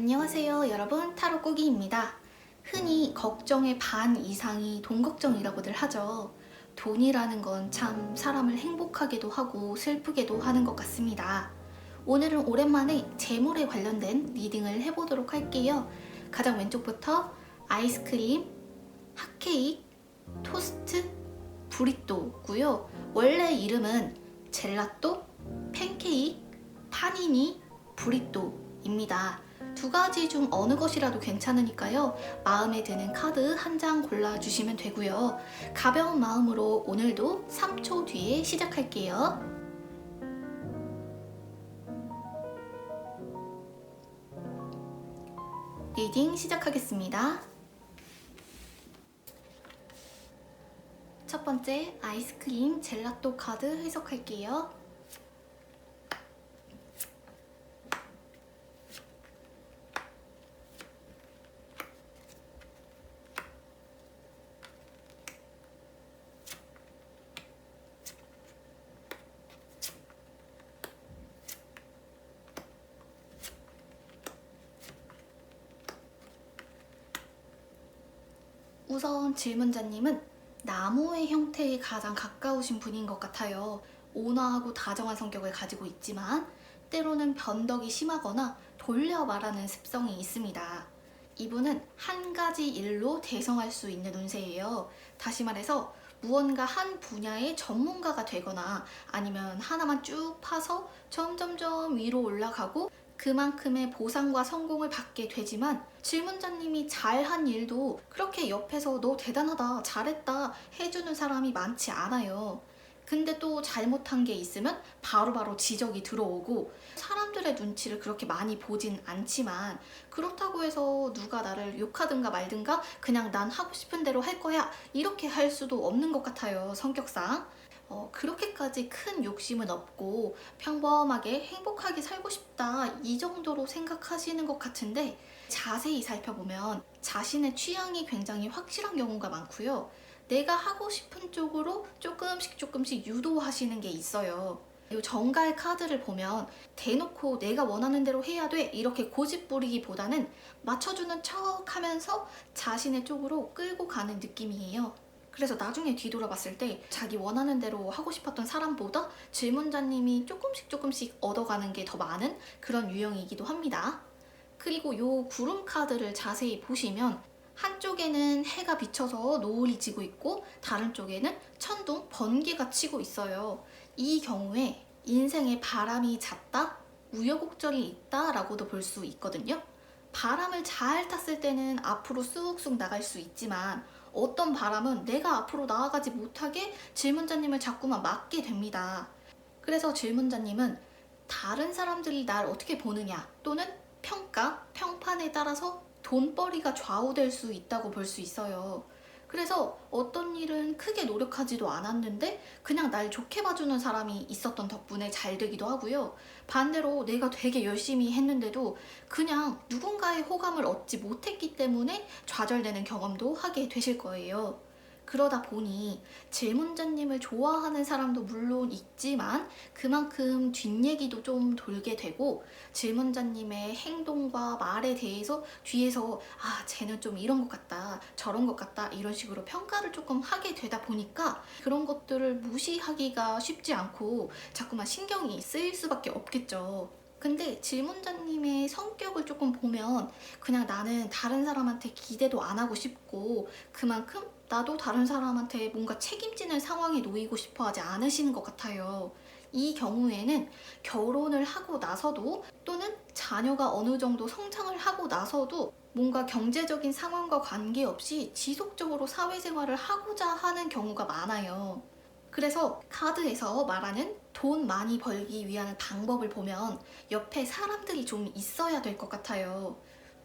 안녕하세요 여러분. 타로 꾸기입니다. 흔히 걱정의 반 이상이 돈 걱정이라고들 하죠. 돈이라는 건 참 사람을 행복하게도 하고 슬프게도 하는 것 같습니다. 오늘은 오랜만에 재물에 관련된 리딩을 해보도록 할게요. 가장 왼쪽부터 아이스크림, 핫케이크, 토스트, 브리또고요. 원래 이름은 젤라또, 팬케이크, 파니니, 브리또입니다 두 가지 중 어느 것이라도 괜찮으니까요. 마음에 드는 카드 한 장 골라주시면 되고요. 가벼운 마음으로 오늘도 3초 뒤에 시작할게요. 리딩 시작하겠습니다. 첫 번째 아이스크림 젤라또 카드 해석할게요. 우선 질문자님은 나무의 형태에 가장 가까우신 분인 것 같아요. 온화하고 다정한 성격을 가지고 있지만 때로는 변덕이 심하거나 돌려 말하는 습성이 있습니다. 이분은 한 가지 일로 대성할 수 있는 운세예요. 다시 말해서 무언가 한 분야의 전문가가 되거나 아니면 하나만 쭉 파서 점점점 위로 올라가고 그만큼의 보상과 성공을 받게 되지만 질문자님이 잘한 일도 그렇게 옆에서 너 대단하다, 잘했다 해주는 사람이 많지 않아요. 근데 또 잘못한 게 있으면 바로 바로 지적이 들어오고 사람들의 눈치를 그렇게 많이 보진 않지만 그렇다고 해서 누가 나를 욕하든가 말든가 그냥 난 하고 싶은 대로 할 거야 이렇게 할 수도 없는 것 같아요 성격상 어, 그렇게까지 큰 욕심은 없고 평범하게 행복하게 살고 싶다 이 정도로 생각하시는 것 같은데 자세히 살펴보면 자신의 취향이 굉장히 확실한 경우가 많고요. 내가 하고 싶은 쪽으로 조금씩 조금씩 유도하시는 게 있어요. 이 정갈 카드를 보면 대놓고 내가 원하는 대로 해야 돼 이렇게 고집 부리기보다는 맞춰주는 척 하면서 자신의 쪽으로 끌고 가는 느낌이에요. 그래서 나중에 뒤돌아봤을 때 자기 원하는 대로 하고 싶었던 사람보다 질문자님이 조금씩 조금씩 얻어가는 게 더 많은 그런 유형이기도 합니다. 그리고 요 구름 카드를 자세히 보시면 한쪽에는 해가 비쳐서 노을이 지고 있고 다른 쪽에는 천둥, 번개가 치고 있어요. 이 경우에 인생에 바람이 잦다, 우여곡절이 있다 라고도 볼 수 있거든요. 바람을 잘 탔을 때는 앞으로 쑥쑥 나갈 수 있지만 어떤 바람은 내가 앞으로 나아가지 못하게 질문자님을 자꾸만 막게 됩니다. 그래서 질문자님은 다른 사람들이 날 어떻게 보느냐 또는 평가, 평판에 따라서 돈벌이가 좌우될 수 있다고 볼 수 있어요. 그래서 어떤 일은 크게 노력하지도 않았는데 그냥 날 좋게 봐주는 사람이 있었던 덕분에 잘 되기도 하고요. 반대로 내가 되게 열심히 했는데도 그냥 누군가의 호감을 얻지 못했기 때문에 좌절되는 경험도 하게 되실 거예요. 그러다 보니 질문자님을 좋아하는 사람도 물론 있지만 그만큼 뒷얘기도 좀 돌게 되고 질문자님의 행동과 말에 대해서 뒤에서 아 쟤는 좀 이런 것 같다 저런 것 같다 이런 식으로 평가를 조금 하게 되다 보니까 그런 것들을 무시하기가 쉽지 않고 자꾸만 신경이 쓰일 수밖에 없겠죠. 근데 질문자님의 성격을 조금 보면 그냥 나는 다른 사람한테 기대도 안 하고 싶고 그만큼 나도 다른 사람한테 뭔가 책임지는 상황에 놓이고 싶어 하지 않으시는 것 같아요. 이 경우에는 결혼을 하고 나서도 또는 자녀가 어느 정도 성장을 하고 나서도 뭔가 경제적인 상황과 관계없이 지속적으로 사회생활을 하고자 하는 경우가 많아요. 그래서 카드에서 말하는 돈 많이 벌기 위한 방법을 보면 옆에 사람들이 좀 있어야 될 것 같아요.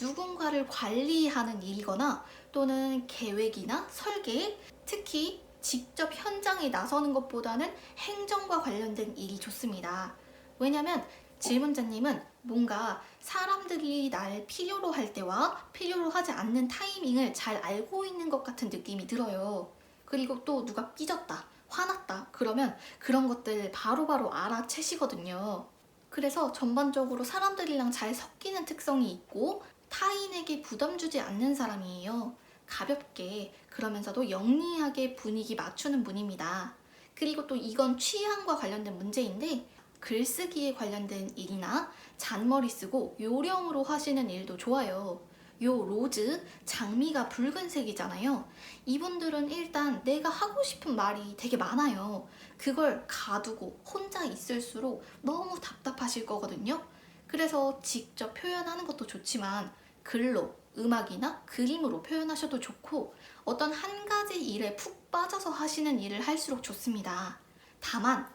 누군가를 관리하는 일이거나 또는 계획이나 설계, 특히 직접 현장에 나서는 것보다는 행정과 관련된 일이 좋습니다. 왜냐면 질문자님은 뭔가 사람들이 날 필요로 할 때와 필요로 하지 않는 타이밍을 잘 알고 있는 것 같은 느낌이 들어요. 그리고 또 누가 삐졌다, 화났다, 그러면 그런 것들 바로바로 알아채시거든요. 그래서 전반적으로 사람들이랑 잘 섞이는 특성이 있고 타인에게 부담 주지 않는 사람이에요. 가볍게 그러면서도 영리하게 분위기 맞추는 분입니다. 그리고 또 이건 취향과 관련된 문제인데 글쓰기에 관련된 일이나 잔머리 쓰고 요령으로 하시는 일도 좋아요. 요 로즈 장미가 붉은색이잖아요. 이분들은 일단 내가 하고 싶은 말이 되게 많아요. 그걸 가두고 혼자 있을수록 너무 답답하실 거거든요. 그래서 직접 표현하는 것도 좋지만 글로 음악이나 그림으로 표현하셔도 좋고 어떤 한 가지 일에 푹 빠져서 하시는 일을 할수록 좋습니다. 다만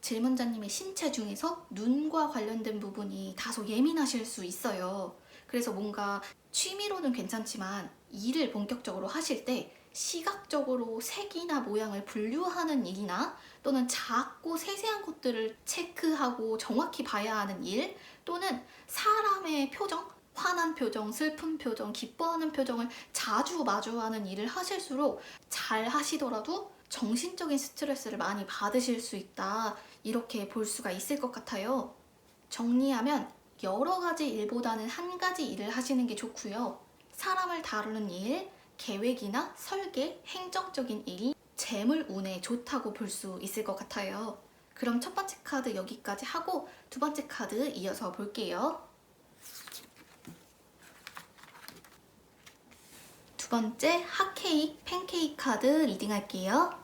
질문자님의 신체 중에서 눈과 관련된 부분이 다소 예민하실 수 있어요. 그래서 뭔가 취미로는 괜찮지만 일을 본격적으로 하실 때 시각적으로 색이나 모양을 분류하는 일이나 또는 작고 세세한 것들을 체크하고 정확히 봐야 하는 일 또는 사람의 표정, 화난 표정, 슬픈 표정, 기뻐하는 표정을 자주 마주하는 일을 하실수록 잘 하시더라도 정신적인 스트레스를 많이 받으실 수 있다. 이렇게 볼 수가 있을 것 같아요. 정리하면 여러 가지 일보다는 한 가지 일을 하시는 게 좋고요. 사람을 다루는 일, 계획이나 설계, 행정적인 일이 재물 운에 좋다고 볼 수 있을 것 같아요. 그럼 첫 번째 카드 여기까지 하고 두 번째 카드 이어서 볼게요. 번째 핫케이크, 팬케이크 카드 리딩 할게요.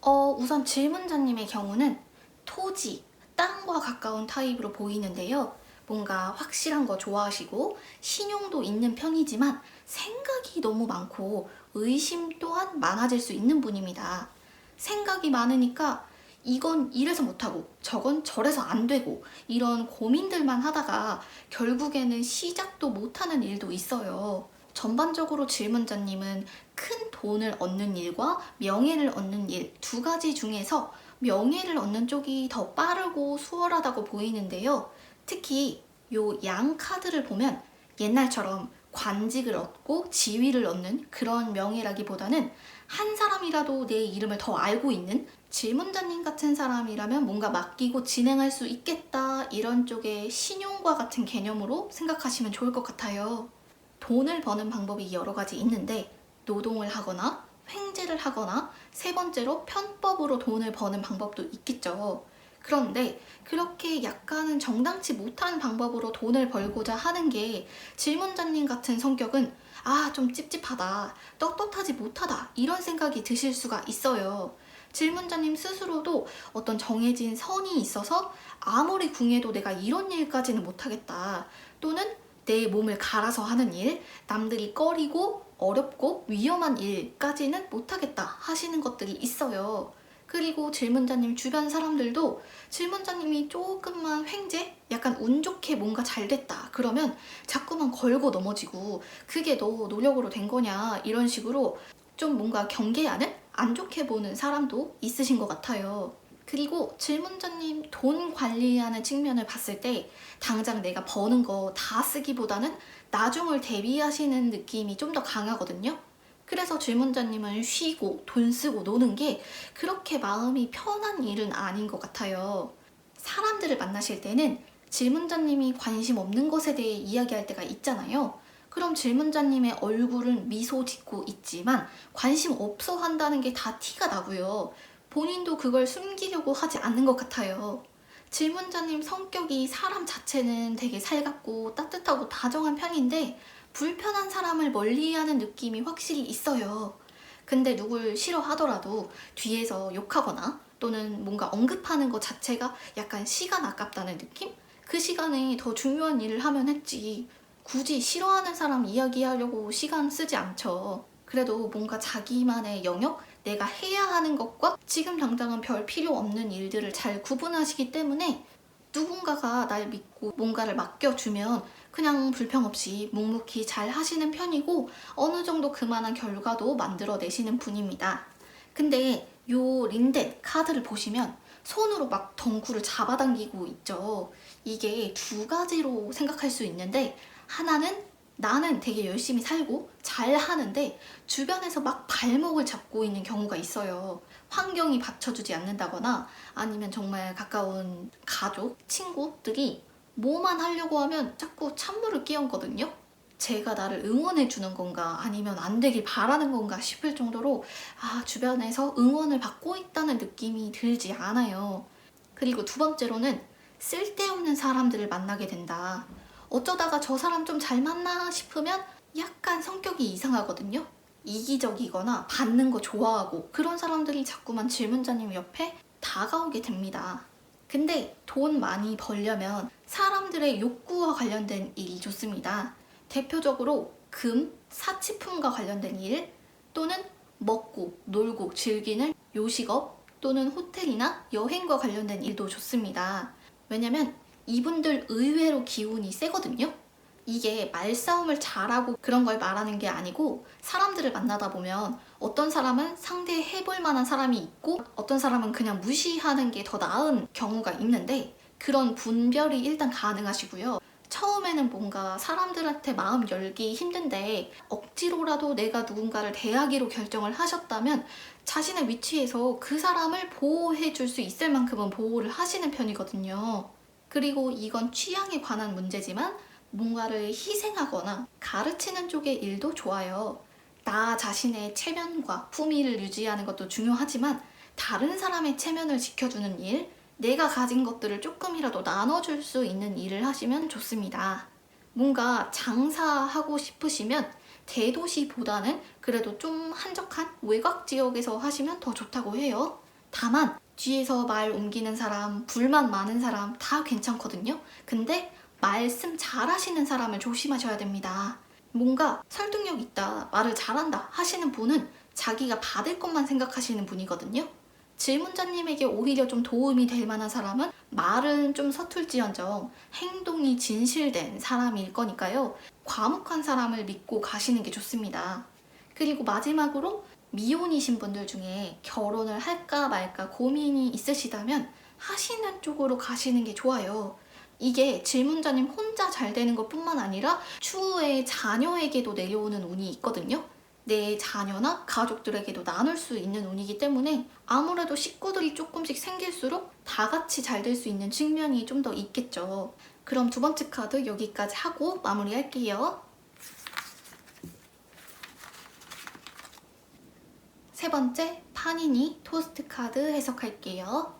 어, 우선 질문자님의 경우는 토지, 가까운 타입으로 보이는데요. 뭔가 확실한 거 좋아하시고 신용도 있는 편이지만 생각이 너무 많고 의심 또한 많아질 수 있는 분입니다. 생각이 많으니까 이건 이래서 못하고 저건 저래서 안 되고 이런 고민들만 하다가 결국에는 시작도 못하는 일도 있어요. 전반적으로 질문자님은 큰 돈을 얻는 일과 명예를 얻는 일 두 가지 중에서 명예를 얻는 쪽이 더 빠르고 수월하다고 보이는데요. 특히 요 양 카드를 보면 옛날처럼 관직을 얻고 지위를 얻는 그런 명예라기보다는 한 사람이라도 내 이름을 더 알고 있는 질문자님 같은 사람이라면 뭔가 맡기고 진행할 수 있겠다 이런 쪽의 신용과 같은 개념으로 생각하시면 좋을 것 같아요. 돈을 버는 방법이 여러 가지 있는데 노동을 하거나 횡재를 하거나 세 번째로 편법으로 돈을 버는 방법도 있겠죠. 그런데 그렇게 약간은 정당치 못한 방법으로 돈을 벌고자 하는 게 질문자님 같은 성격은 아, 좀 찝찝하다, 떳떳하지 못하다, 이런 생각이 드실 수가 있어요. 질문자님 스스로도 어떤 정해진 선이 있어서 아무리 궁해도 내가 이런 일까지는 못하겠다. 또는 내 몸을 갈아서 하는 일, 남들이 꺼리고 어렵고 위험한 일까지는 못하겠다 하시는 것들이 있어요. 그리고 질문자님 주변 사람들도 질문자님이 조금만 횡재? 약간 운 좋게 뭔가 잘 됐다. 그러면 자꾸만 걸고 넘어지고 그게 너 노력으로 된 거냐 이런 식으로 좀 뭔가 경계하는 안 좋게 보는 사람도 있으신 것 같아요. 그리고 질문자님 돈 관리하는 측면을 봤을 때 당장 내가 버는 거 다 쓰기보다는 나중을 대비하시는 느낌이 좀 더 강하거든요. 그래서 질문자님은 쉬고 돈 쓰고 노는 게 그렇게 마음이 편한 일은 아닌 것 같아요. 사람들을 만나실 때는 질문자님이 관심 없는 것에 대해 이야기할 때가 있잖아요. 그럼 질문자님의 얼굴은 미소 짓고 있지만 관심 없어 한다는 게 다 티가 나고요. 본인도 그걸 숨기려고 하지 않는 것 같아요. 질문자님 성격이 사람 자체는 되게 살갑고 따뜻하고 다정한 편인데 불편한 사람을 멀리하는 느낌이 확실히 있어요. 근데 누굴 싫어하더라도 뒤에서 욕하거나 또는 뭔가 언급하는 것 자체가 약간 시간 아깝다는 느낌? 그 시간에 더 중요한 일을 하면 했지. 굳이 싫어하는 사람 이야기하려고 시간 쓰지 않죠. 그래도 뭔가 자기만의 영역, 내가 해야 하는 것과 지금 당장은 별 필요 없는 일들을 잘 구분하시기 때문에 누군가가 날 믿고 뭔가를 맡겨주면 그냥 불평 없이 묵묵히 잘 하시는 편이고 어느 정도 그만한 결과도 만들어내시는 분입니다. 근데 요 린덴 카드를 보시면 손으로 막 덩굴을 잡아당기고 있죠. 이게 두 가지로 생각할 수 있는데 하나는 나는 되게 열심히 살고 잘 하는데 주변에서 막 발목을 잡고 있는 경우가 있어요. 환경이 받쳐주지 않는다거나 아니면 정말 가까운 가족, 친구들이 뭐만 하려고 하면 자꾸 찬물을 끼얹거든요. 제가 나를 응원해 주는 건가 아니면 안 되길 바라는 건가 싶을 정도로 아, 주변에서 응원을 받고 있다는 느낌이 들지 않아요. 그리고 두 번째로는 쓸데없는 사람들을 만나게 된다. 어쩌다가 저 사람 좀 잘 만나 싶으면 약간 성격이 이상하거든요. 이기적이거나 받는 거 좋아하고 그런 사람들이 자꾸만 질문자님 옆에 다가오게 됩니다. 근데 돈 많이 벌려면 사람들의 욕구와 관련된 일이 좋습니다. 대표적으로 금, 사치품과 관련된 일 또는 먹고 놀고 즐기는 요식업 또는 호텔이나 여행과 관련된 일도 좋습니다. 왜냐면 이분들 의외로 기운이 세거든요. 이게 말싸움을 잘하고 그런 걸 말하는 게 아니고 사람들을 만나다 보면 어떤 사람은 상대해볼 만한 사람이 있고 어떤 사람은 그냥 무시하는 게 더 나은 경우가 있는데 그런 분별이 일단 가능하시고요. 처음에는 뭔가 사람들한테 마음 열기 힘든데 억지로라도 내가 누군가를 대하기로 결정을 하셨다면 자신의 위치에서 그 사람을 보호해 줄 수 있을 만큼은 보호를 하시는 편이거든요. 그리고 이건 취향에 관한 문제지만 뭔가를 희생하거나 가르치는 쪽의 일도 좋아요. 나 자신의 체면과 품위를 유지하는 것도 중요하지만 다른 사람의 체면을 지켜주는 일, 내가 가진 것들을 조금이라도 나눠줄 수 있는 일을 하시면 좋습니다. 뭔가 장사하고 싶으시면 대도시보다는 그래도 좀 한적한 외곽 지역에서 하시면 더 좋다고 해요. 다만 뒤에서 말 옮기는 사람, 불만 많은 사람 다 괜찮거든요. 근데 말씀 잘하시는 사람을 조심하셔야 됩니다. 뭔가 설득력 있다, 말을 잘한다 하시는 분은 자기가 받을 것만 생각하시는 분이거든요. 질문자님에게 오히려 좀 도움이 될 만한 사람은 말은 좀 서툴지언정 행동이 진실된 사람일 거니까요. 과묵한 사람을 믿고 가시는 게 좋습니다. 그리고 마지막으로 미혼이신 분들 중에 결혼을 할까 말까 고민이 있으시다면 하시는 쪽으로 가시는 게 좋아요. 이게 질문자님 혼자 잘 되는 것 뿐만 아니라 추후에 자녀에게도 내려오는 운이 있거든요. 내 자녀나 가족들에게도 나눌 수 있는 운이기 때문에 아무래도 식구들이 조금씩 생길수록 다 같이 잘 될 수 있는 측면이 좀 더 있겠죠. 그럼 두 번째 카드 여기까지 하고 마무리할게요. 세 번째 파니니 토스트 카드 해석할게요.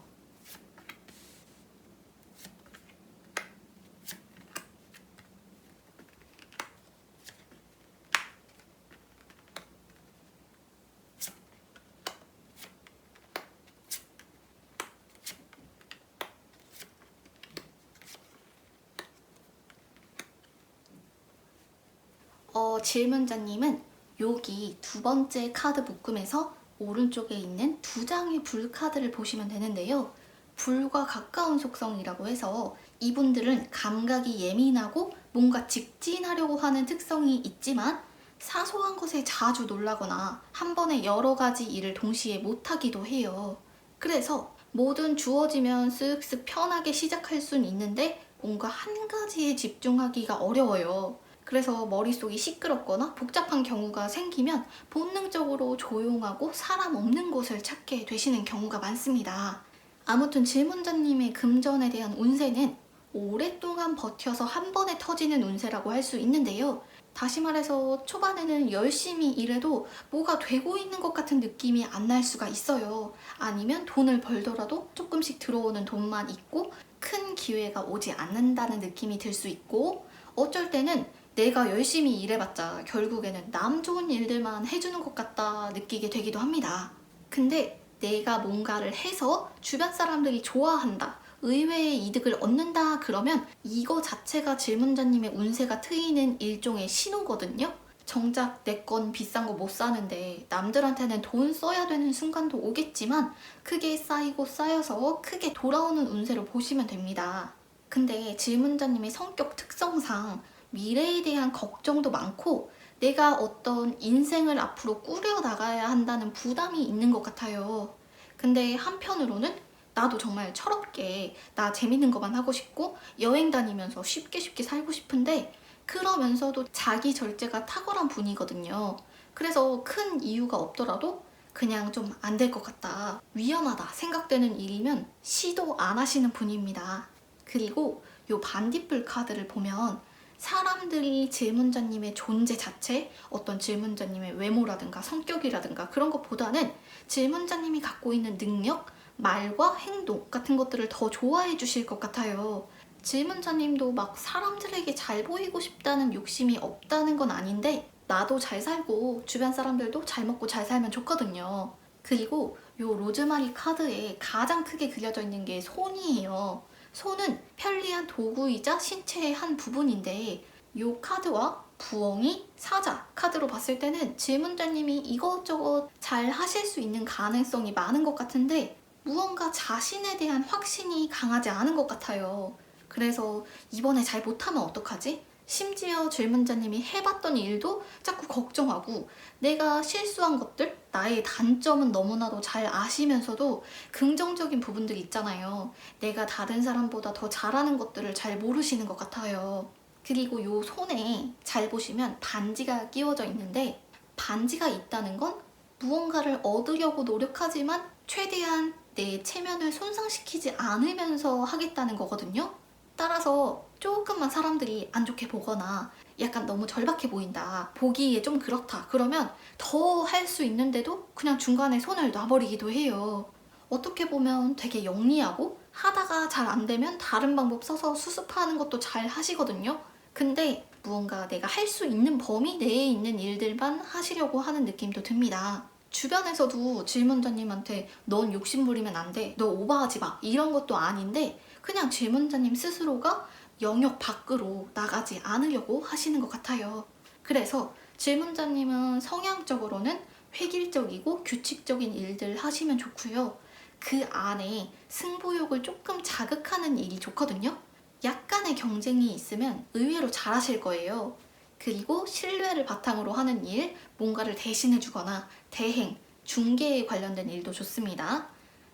어, 질문자님은 여기 두 번째 카드 묶음에서 오른쪽에 있는 두 장의 불 카드를 보시면 되는데요. 불과 가까운 속성이라고 해서 이분들은 감각이 예민하고 뭔가 직진하려고 하는 특성이 있지만 사소한 것에 자주 놀라거나 한 번에 여러 가지 일을 동시에 못하기도 해요. 그래서 뭐든 주어지면 쓱쓱 편하게 시작할 수는 있는데 뭔가 한 가지에 집중하기가 어려워요. 그래서 머릿속이 시끄럽거나 복잡한 경우가 생기면 본능적으로 조용하고 사람 없는 곳을 찾게 되시는 경우가 많습니다. 아무튼 질문자님의 금전에 대한 운세는 오랫동안 버텨서 한 번에 터지는 운세라고 할 수 있는데요. 다시 말해서 초반에는 열심히 일해도 뭐가 되고 있는 것 같은 느낌이 안 날 수가 있어요. 아니면 돈을 벌더라도 조금씩 들어오는 돈만 있고 큰 기회가 오지 않는다는 느낌이 들 수 있고 어쩔 때는 내가 열심히 일해봤자 결국에는 남 좋은 일들만 해주는 것 같다 느끼게 되기도 합니다. 근데 내가 뭔가를 해서 주변 사람들이 좋아한다. 의외의 이득을 얻는다 그러면 이거 자체가 질문자님의 운세가 트이는 일종의 신호거든요. 정작 내 건 비싼 거 못 사는데 남들한테는 돈 써야 되는 순간도 오겠지만 크게 쌓이고 쌓여서 크게 돌아오는 운세로 보시면 됩니다. 근데 질문자님의 성격 특성상 미래에 대한 걱정도 많고 내가 어떤 인생을 앞으로 꾸려 나가야 한다는 부담이 있는 것 같아요. 근데 한편으로는 나도 정말 철없게 나 재밌는 것만 하고 싶고 여행 다니면서 쉽게 쉽게 살고 싶은데 그러면서도 자기 절제가 탁월한 분이거든요. 그래서 큰 이유가 없더라도 그냥 좀 안 될 것 같다. 위험하다 생각되는 일이면 시도 안 하시는 분입니다. 그리고 요 반딧불 카드를 보면 사람들이 질문자님의 존재 자체, 어떤 질문자님의 외모라든가 성격이라든가 그런 것보다는 질문자님이 갖고 있는 능력, 말과 행동 같은 것들을 더 좋아해 주실 것 같아요. 질문자님도 막 사람들에게 잘 보이고 싶다는 욕심이 없다는 건 아닌데 나도 잘 살고 주변 사람들도 잘 먹고 잘 살면 좋거든요. 그리고 요 로즈마리 카드에 가장 크게 그려져 있는 게 손이에요. 손은 편리한 도구이자 신체의 한 부분인데 요 카드와 부엉이, 사자 카드로 봤을 때는 질문자님이 이것저것 잘 하실 수 있는 가능성이 많은 것 같은데 무언가 자신에 대한 확신이 강하지 않은 것 같아요. 그래서 이번에 잘 못하면 어떡하지? 심지어 질문자님이 해봤던 일도 자꾸 걱정하고 내가 실수한 것들, 나의 단점은 너무나도 잘 아시면서도 긍정적인 부분들이 있잖아요. 내가 다른 사람보다 더 잘하는 것들을 잘 모르시는 것 같아요. 그리고 요 손에 잘 보시면 반지가 끼워져 있는데 반지가 있다는 건 무언가를 얻으려고 노력하지만 최대한 내 체면을 손상시키지 않으면서 하겠다는 거거든요. 따라서 조금만 사람들이 안 좋게 보거나 약간 너무 절박해 보인다. 보기에 좀 그렇다. 그러면 더 할 수 있는데도 그냥 중간에 손을 놔버리기도 해요. 어떻게 보면 되게 영리하고 하다가 잘 안 되면 다른 방법 써서 수습하는 것도 잘 하시거든요. 근데 무언가 내가 할 수 있는 범위 내에 있는 일들만 하시려고 하는 느낌도 듭니다. 주변에서도 질문자님한테 넌 욕심 부리면 안 돼. 너 오버하지 마. 이런 것도 아닌데 그냥 질문자님 스스로가 영역 밖으로 나가지 않으려고 하시는 것 같아요. 그래서 질문자님은 성향적으로는 획일적이고 규칙적인 일들 하시면 좋고요. 그 안에 승부욕을 조금 자극하는 일이 좋거든요. 약간의 경쟁이 있으면 의외로 잘하실 거예요. 그리고 신뢰를 바탕으로 하는 일, 뭔가를 대신해주거나 대행, 중개에 관련된 일도 좋습니다.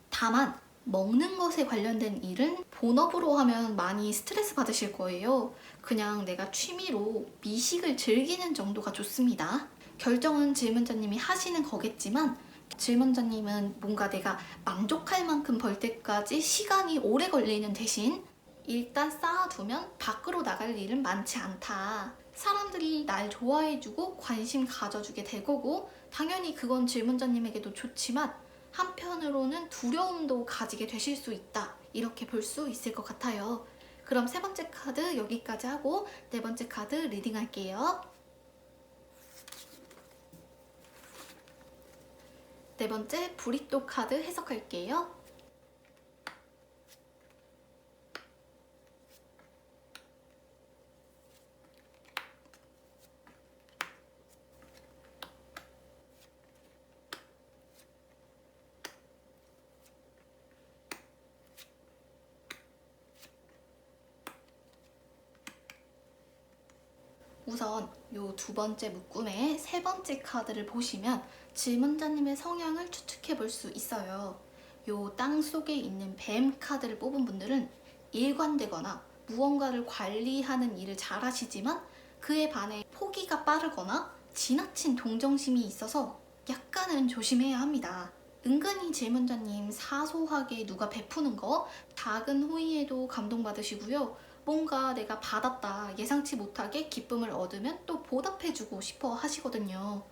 다만 먹는 것에 관련된 일은 본업으로 하면 많이 스트레스 받으실 거예요. 그냥 내가 취미로 미식을 즐기는 정도가 좋습니다. 결정은 질문자님이 하시는 거겠지만 질문자님은 뭔가 내가 만족할 만큼 벌 때까지 시간이 오래 걸리는 대신 일단 쌓아두면 밖으로 나갈 일은 많지 않다. 사람들이 날 좋아해주고 관심 가져주게 될 거고 당연히 그건 질문자님에게도 좋지만 한편으로는 두려움도 가지게 되실 수 있다. 이렇게 볼 수 있을 것 같아요. 그럼 세 번째 카드 여기까지 하고 네 번째 카드 리딩 할게요. 네 번째 브리또 카드 해석할게요. 우선 요 두 번째 묶음의 세 번째 카드를 보시면 질문자님의 성향을 추측해 볼 수 있어요. 요 땅 속에 있는 뱀 카드를 뽑은 분들은 일관되거나 무언가를 관리하는 일을 잘 하시지만 그에 반해 포기가 빠르거나 지나친 동정심이 있어서 약간은 조심해야 합니다. 은근히 질문자님 사소하게 누가 베푸는 거 작은 호의에도 감동받으시고요. 뭔가 내가 받았다 예상치 못하게 기쁨을 얻으면 또 보답해주고 싶어 하시거든요.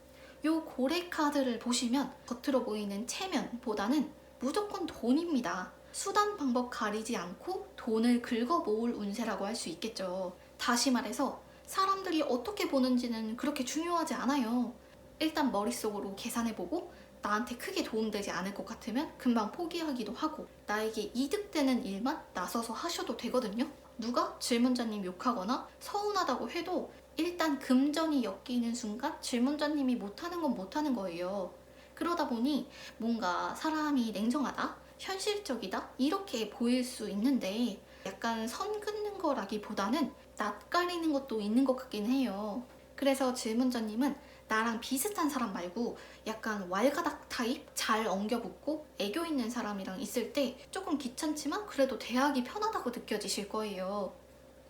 요 고래 카드를 보시면 겉으로 보이는 체면보다는 무조건 돈입니다. 수단 방법 가리지 않고 돈을 긁어 모을 운세라고 할 수 있겠죠. 다시 말해서 사람들이 어떻게 보는지는 그렇게 중요하지 않아요. 일단 머릿속으로 계산해보고 나한테 크게 도움되지 않을 것 같으면 금방 포기하기도 하고 나에게 이득되는 일만 나서서 하셔도 되거든요. 누가 질문자님 욕하거나 서운하다고 해도 일단 금전이 엮이는 순간 질문자님이 못하는 건 못하는 거예요. 그러다 보니 뭔가 사람이 냉정하다, 현실적이다 이렇게 보일 수 있는데 약간 선 긋는 거라기보다는 낯가리는 것도 있는 것 같긴 해요. 그래서 질문자님은 나랑 비슷한 사람 말고 약간 왈가닥 타입 잘 엉겨붙고 애교 있는 사람이랑 있을 때 조금 귀찮지만 그래도 대하기 편하다고 느껴지실 거예요.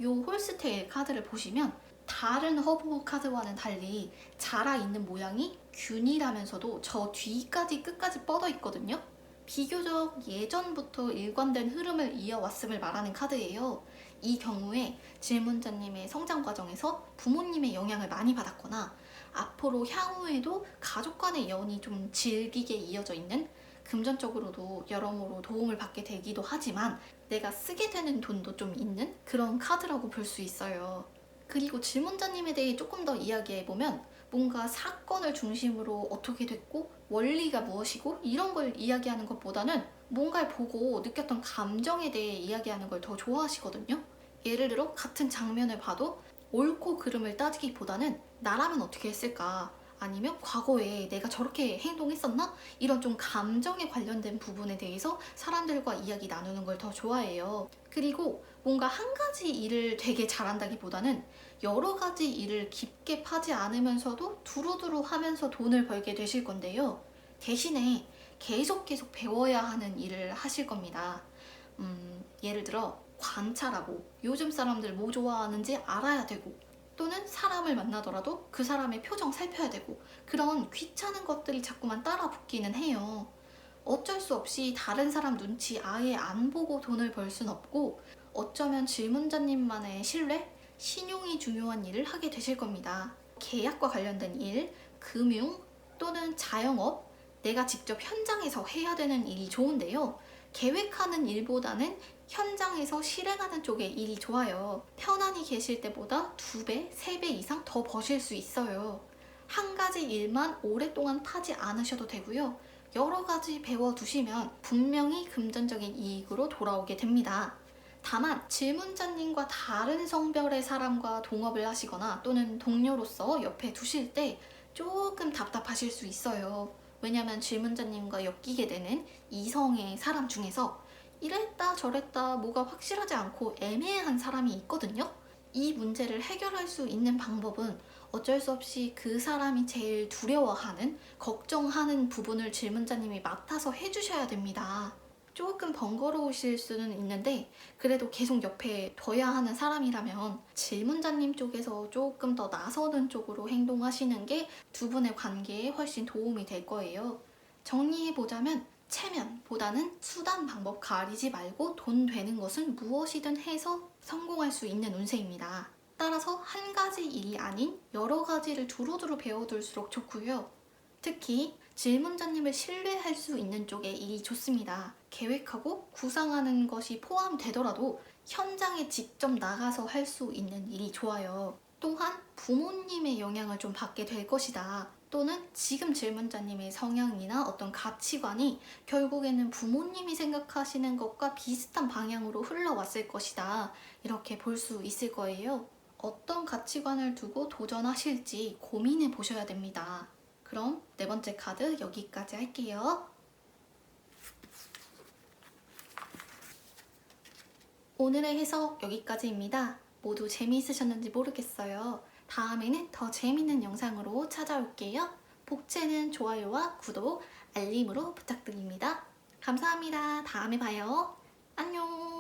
요 홀스테일 카드를 보시면 다른 허브 카드와는 달리 자라 있는 모양이 균일하면서도 저 뒤까지 끝까지 뻗어 있거든요. 비교적 예전부터 일관된 흐름을 이어왔음을 말하는 카드예요. 이 경우에 질문자님의 성장 과정에서 부모님의 영향을 많이 받았거나 앞으로 향후에도 가족 간의 연이 좀 질기게 이어져 있는 금전적으로도 여러모로 도움을 받게 되기도 하지만 내가 쓰게 되는 돈도 좀 있는 그런 카드라고 볼 수 있어요. 그리고 질문자님에 대해 조금 더 이야기해보면 뭔가 사건을 중심으로 어떻게 됐고 원리가 무엇이고 이런 걸 이야기하는 것보다는 뭔가를 보고 느꼈던 감정에 대해 이야기하는 걸 더 좋아하시거든요. 예를 들어 같은 장면을 봐도 옳고 그름을 따지기보다는 나라면 어떻게 했을까 아니면 과거에 내가 저렇게 행동했었나 이런 좀 감정에 관련된 부분에 대해서 사람들과 이야기 나누는 걸 더 좋아해요. 그리고 뭔가 한 가지 일을 되게 잘한다기보다는 여러 가지 일을 깊게 파지 않으면서도 두루두루 하면서 돈을 벌게 되실 건데요. 대신에 계속 계속 배워야 하는 일을 하실 겁니다. 음, 예를 들어 관찰하고 요즘 사람들 뭐 좋아하는지 알아야 되고 또는 사람을 만나더라도 그 사람의 표정 살펴야 되고 그런 귀찮은 것들이 자꾸만 따라 붙기는 해요. 어쩔 수 없이 다른 사람 눈치 아예 안 보고 돈을 벌 순 없고 어쩌면 질문자님만의 신뢰, 신용이 중요한 일을 하게 되실 겁니다. 계약과 관련된 일, 금융 또는 자영업, 내가 직접 현장에서 해야 되는 일이 좋은데요. 계획하는 일보다는 현장에서 실행하는 쪽의 일이 좋아요. 편안히 계실 때보다 두 배, 세배 이상 더 버실 수 있어요. 한 가지 일만 오랫동안 파지 않으셔도 되고요. 여러 가지 배워두시면 분명히 금전적인 이익으로 돌아오게 됩니다. 다만 질문자님과 다른 성별의 사람과 동업을 하시거나 또는 동료로서 옆에 두실 때 조금 답답하실 수 있어요. 왜냐면 질문자님과 엮이게 되는 이성의 사람 중에서 이랬다 저랬다 뭐가 확실하지 않고 애매한 사람이 있거든요. 이 문제를 해결할 수 있는 방법은 어쩔 수 없이 그 사람이 제일 두려워하는, 걱정하는 부분을 질문자님이 맡아서 해주셔야 됩니다. 조금 번거로우실 수는 있는데, 그래도 계속 옆에 둬야 하는 사람이라면 질문자님 쪽에서 조금 더 나서는 쪽으로 행동하시는 게 두 분의 관계에 훨씬 도움이 될 거예요. 정리해보자면, 체면보다는 수단 방법 가리지 말고 돈 되는 것은 무엇이든 해서 성공할 수 있는 운세입니다. 따라서 한 가지 일이 아닌 여러 가지를 두루두루 배워둘수록 좋고요. 특히 질문자님을 신뢰할 수 있는 쪽에 일이 좋습니다. 계획하고 구상하는 것이 포함되더라도 현장에 직접 나가서 할 수 있는 일이 좋아요. 또한 부모님의 영향을 좀 받게 될 것이다. 또는 지금 질문자님의 성향이나 어떤 가치관이 결국에는 부모님이 생각하시는 것과 비슷한 방향으로 흘러왔을 것이다. 이렇게 볼 수 있을 거예요. 어떤 가치관을 두고 도전하실지 고민해 보셔야 됩니다. 그럼 네 번째 카드 여기까지 할게요. 오늘의 해석 여기까지입니다. 모두 재미있으셨는지 모르겠어요. 다음에는 더 재밌는 영상으로 찾아올게요. 복채는 좋아요와 구독, 알림으로 부탁드립니다. 감사합니다. 다음에 봐요. 안녕.